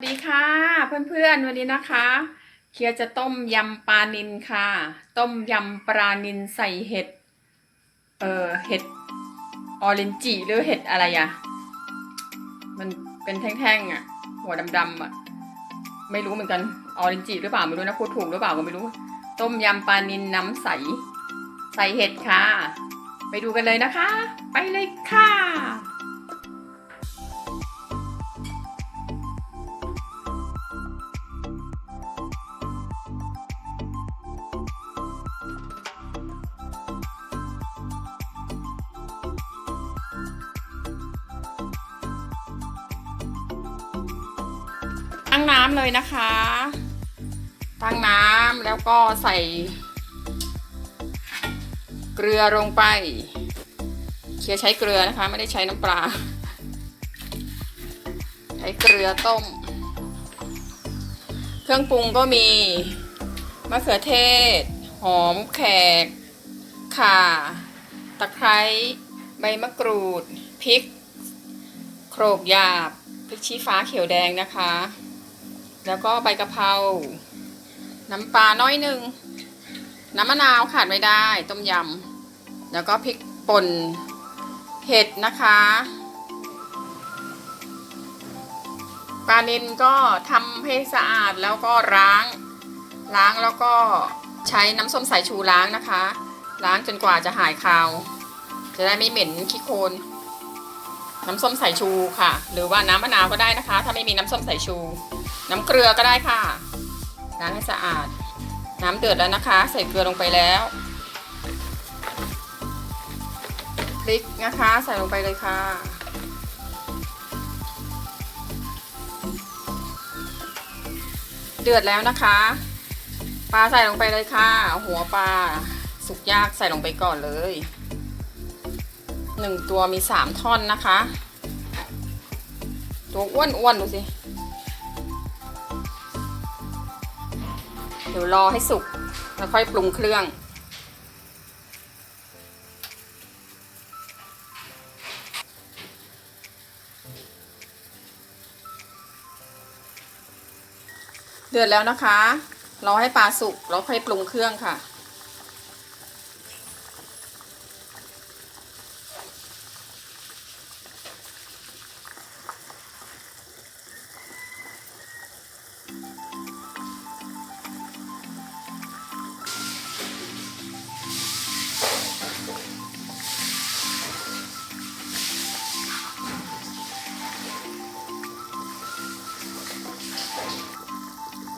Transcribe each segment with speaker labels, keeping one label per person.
Speaker 1: สวัสดีค่ะเพื่อนๆวันนี้นะคะ เคียร์จะต้มยำปลานินค่ะ ต้มยำปลานินใส่เห็ดเออเห็ดออเรนจิหรือเห็ดอะไรอะมันเป็นแท่งๆอะหัวดำๆอะไม่รู้เหมือนกันออเรนจิหรือเปล่าไม่รู้นะพูดถูกหรือเปล่าก็ไม่รู้ ต้มยำปลานินน้ำใสใส่เห็ดค่ะ ไปดูกันเลยนะคะ ไปเลยค่ะ น้ำเลยนะคะ ตั้งน้ำแล้วก็ใส่ เกลือลงไป เคียใช้เกลือนะคะ ไม่ได้ใช้น้ำปลา ใช้เกลือต้ม เครื่องปรุงก็มีมะเขือเทศ หอมแขก ข่า ตะไคร้ ใบมะกรูด พริกโขลกหยาบพริกชี้ฟ้าเขียวแดงนะคะ แล้วก็ใบกะเพรา น้ำปลาน้อยหนึ่ง น้ำมะนาวขาดไม่ได้ ต้มยำ แล้วก็พริกป่น เห็ดนะคะ ปลานินก็ทำให้สะอาดแล้วก็ล้าง ล้างแล้วก็ใช้น้ำส้มสายชูล้างนะคะ ล้างจนกว่าจะหายคาว จะได้ไม่เหม็นขี้โคลน น้ำส้มสายชูค่ะ หรือว่าน้ำมะนาวก็ได้นะคะ ถ้าไม่มีน้ำส้มสายชู น้ำเกลือก็ได้ค่ะล้างให้สะอาด น้ำเดือดแล้วนะคะ ใส่เกลือลงไปแล้วพริกนะคะใส่ลงไปเลยค่ะเดือดแล้วนะคะปลาใส่ลงไปเลยค่ะ หัวปลาสุกยากใส่ลงไปก่อนเลย หนึ่งตัวมีสามท่อนนะคะ ตัวอ้วนๆดูสิ เดี๋ยวรอให้สุก แล้วค่อยปรุงเครื่อง เดือดแล้วนะคะ รอให้ปลาสุกแล้วค่อยปรุงเครื่องค่ะ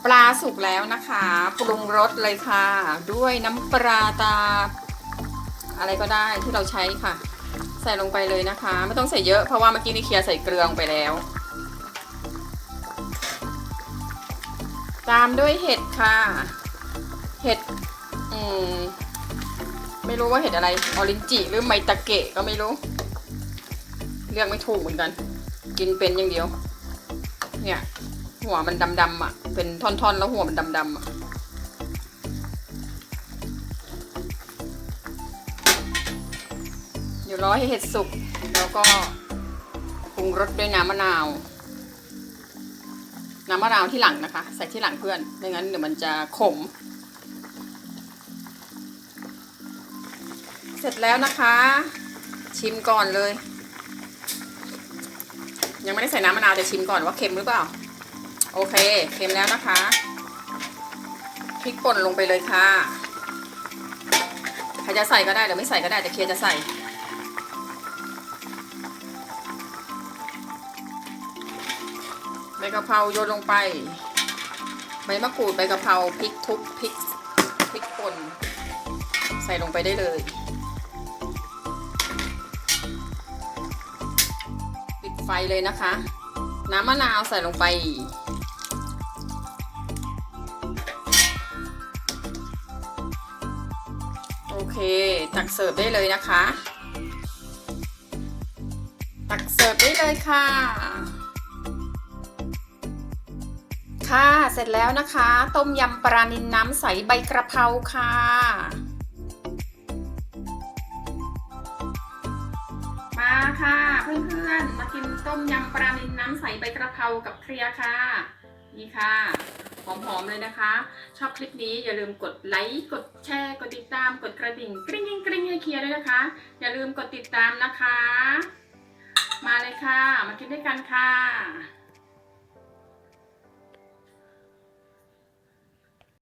Speaker 1: ปลาสุกแล้วนะคะ ปรุงรสเลยค่ะ ด้วยน้ำปลาตา อะไรก็ได้ที่เราใช้ค่ะ ใส่ลงไปเลยนะคะ ไม่ต้องใส่เยอะเพราะว่าเมื่อกี้นี่เคลียร์ใส่เกลือลงไปแล้ว ตามด้วยเห็ดค่ะ เห็ด อืม ไม่รู้ว่าเห็ดอะไร ออรินจิหรือไมตะเกะก็ไม่รู้ เรียกไม่ถูกเหมือนกัน กินเป็นอย่างเดียว เนี่ย หัวมันดำๆอะ เป็นท่อนๆ แล้วหัวมันดำๆอะเดี๋ยวรอให้เห็ดสุก แล้วก็ปรุงรสด้วยน้ำมะนาว น้ำมะนาวที่หลังนะคะ ใส่ที่หลังเพื่อนไม่งั้นเดี๋ยวมันจะขม เสร็จแล้วนะคะ ชิมก่อนเลยยังไม่ได้ใส่น้ำมะนาวแต่ชิมก่อนว่าเค็มหรือเปล่า โอเค เค็มแล้วนะคะพริกป่นลงไปเลยค่ะใครจะใส่ก็ได้หรือไม่ใส่ก็ได้แต่เคียร์จะใส่ใบกะเพราโยนลงไป ใบมะกรูดใบกะเพราพริกทุบพริกพริกป่นใส่ลงไปได้เลยปิดไฟเลยนะคะ น้ำมะนาวใส่ลงไป ตักเสิร์ฟได้เลยนะคะ ตักเสิร์ฟได้เลยค่ะ ค่ะ เสร็จแล้วนะคะ ต้มยำปลานินน้ำใสใบกระเพราค่ะมาค่ะ เพื่อนๆ มากินต้มยำปลานิลน้ำใสใบกระเพรากับเคลียค่ะ นี่ค่ะ หอมๆเลยนะคะ ชอบคลิปนี้อย่าลืมกดไลค์กดแชร์กดติดตามกดกระดิ่งกริ๊งกริ๊งกริ๊งให้เคลียร์ด้วยนะคะ อย่าลืมกดติดตามนะคะ มาเลยค่ะ มากินด้วยกันค่ะ